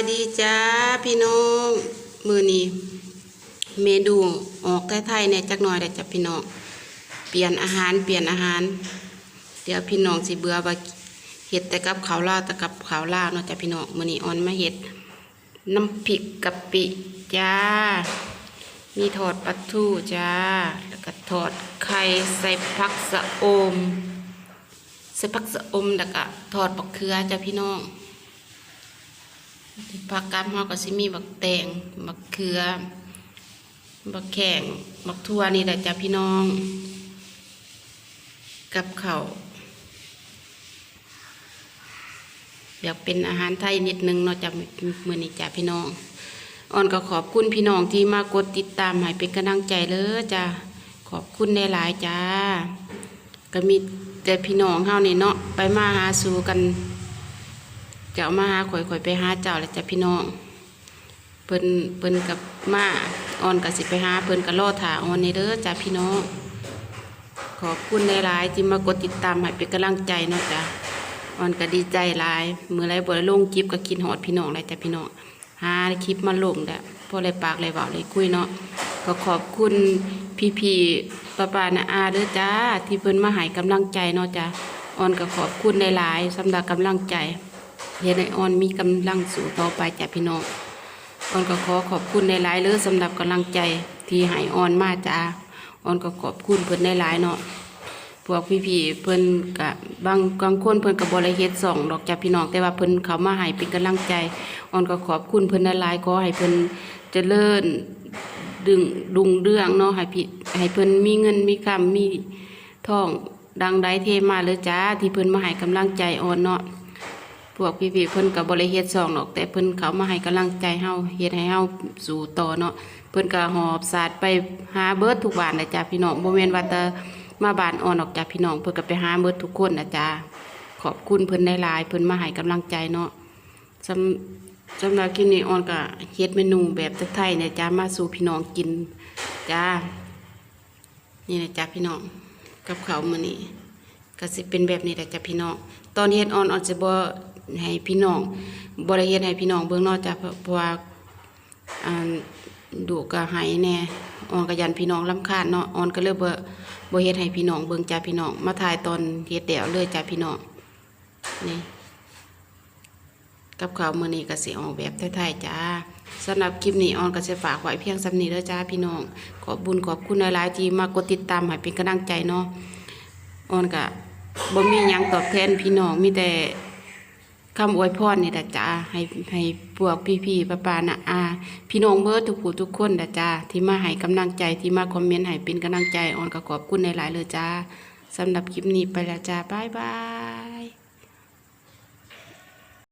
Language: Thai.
ายดีจ้าพี่น้องมือนี้เมนูออกไทยๆเนี่ยจักหน่อยได้จ้ะพี่น้องเปลี่ยนอาหารเปลี่ยนอาหาร เดี๋ยวพี่น้องสิเบื่อว่าเห็ดแต่กับข้าวลาวแต่กับข้าวลาวเนาะจ้ะพี่น้องมือนี้ออนมาเห็ดน้ำพริกกะปิจ้า มีทอดปลาทูจ้า แล้วก็ทอดไข่ใส่ผักสะอมใส่ผักสะอมแล้วก็ทอดบักเขือจ้ะพี่น้อง ผักกาดเฮาก็สิมีบักแตงบักเขือ บักแข้งบักทั่วนี่แหละจ้ะพี่น้อง กับเขาอยากเป็นอาหารไทยนิดนึงเนาะจ้ะมื้อนี้จ้ะพี่น้องอ่อนก็ขอบคุณพี่น้องที่มากดติดตามให้เป็นกำลังใจเลยจ้ะขอบคุณหลายๆจ้าก็มีแต่พี่น้องเฮานี่เนาะไปมาหาสู่กัน เจ้ามาหาข่อยข่อยไปหาเจ้าแล้วจ้ะพี่น้องเพิ่นเพิ่นกับมาออนกับสิไปหาเพิ่นกับล่อถาออนในเด้อจ้ะพี่น้องขอบคุณหลายๆที่มากดติดตามให้เป็นกำลังใจเนาะจ้ะออนก็ดีใจหลายมือไรบ่ได้ลงคลิปก็กินหอดพี่น้องเลยจ้ะพี่น้องหาคลิปมาลงแหละพอไรปากไรเว้าไรคุยเนาะก็ขอบคุณพี่ๆป้าป้านาอาเด้อจ้าที่เพิ่นมาให้กำลังใจเนาะจ้ะออนก็ขอบคุณหลายๆสำหรับกำลังใจ เฮ็ดให้ออนมีกำลังสู่ต่อไปจ้ะพี่น้องออนก็ขอขอบคุณในหลายเลยสำหรับกำลังใจที่ให้ออนมาจ้าออนก็ขอบคุณเพิ่นในหลายเนาะพวกพี่ๆเพิ่นกะบางบางคนเพิ่นก็บ่ได้เฮ็ดสองดอกจ้ะพี่น้องแต่ว่าเพิ่นเขามาให้เป็นกำลังใจออนก็ขอบคุณเพิ่นในหลายขอให้เพิ่นเจริญดึงดุงเรื่องเนาะให้พี่ให้เพิ่นมีเงินมีคำมีทองดังใดเทมาเลยจ้าที่เพิ่นมาให้กำลังใจออนเนาะ วกพี่ๆเพิ่นกับบริเฮ็ดซองหรอก แต่เพิ่นเขามาให้กำลังใจเฮาเฮ็ดให้เฮาสู่ต่อเนาะเพิ่นก็หอบสาดไปหาเบิดทุกบ้านนะจ้ะพี่น้องบ่แม่นว่าแต่มาบ้านอ่อนออกจากพี่น้องเพิ่นก็ไปหาเบิดทุกคนนะจ้ะขอบคุณเพิ่นได้หลายเพิ่นมาให้กำลังใจเนาะสำสำหรับคลิปนี้อ่อนก็เฮ็ดเมนูแบบไทยๆนี่ยจ้ามาสู่พี่น้องกินจ้านี่นะจ้ะพี่น้องกับเขามื้อนี้ก็สิเป็นแบบนี้แหละจ้ะพี่น้องตอนเฮ็ดออนออนสิบ่ ให้พี่น้องบ่ได้เฮ็ดให้พี่น้องเบิ่งนาะจ้ะพราะเพราะว่าดุก็ให้แน่ออนก็ยันพี่น้องรำคาญเนาะออนก็เลยบ่บ่เฮ็ดให้พี่น้องเบิ่งจ้ะพี่น้องมาถ่ายตอนเฮ็ดแล้วเลยจ้ะพี่น้องนี่กับข้าวมือนี้ก็สิออกแบบไทยๆจ้าสำหรับคลิปนี้ออนก็สิฝากไว้เพียงสำนีเด้อจ้าพี่น้อง ขอบุญขอบคุณหลายๆที่มากดติดตามให้เป็นกำลังใจเนาะออนก็บ่มียังตอบแทนพี่น้องมีแต่ คำอวยพรนี่แหละจ้าให้ให้พวกพี่ๆป้าๆนะอา พี่น้องเบิดทุกผู้ทุกคนนะจ้าที่มาให้กำลังใจที่มาคอมเมนต์ให้เป็นกำลังใจออนก็ขอบคุณในหลายเลยจ้าสำหรับคลิปนี้ไปแล้วจ้าบ๊ายบาย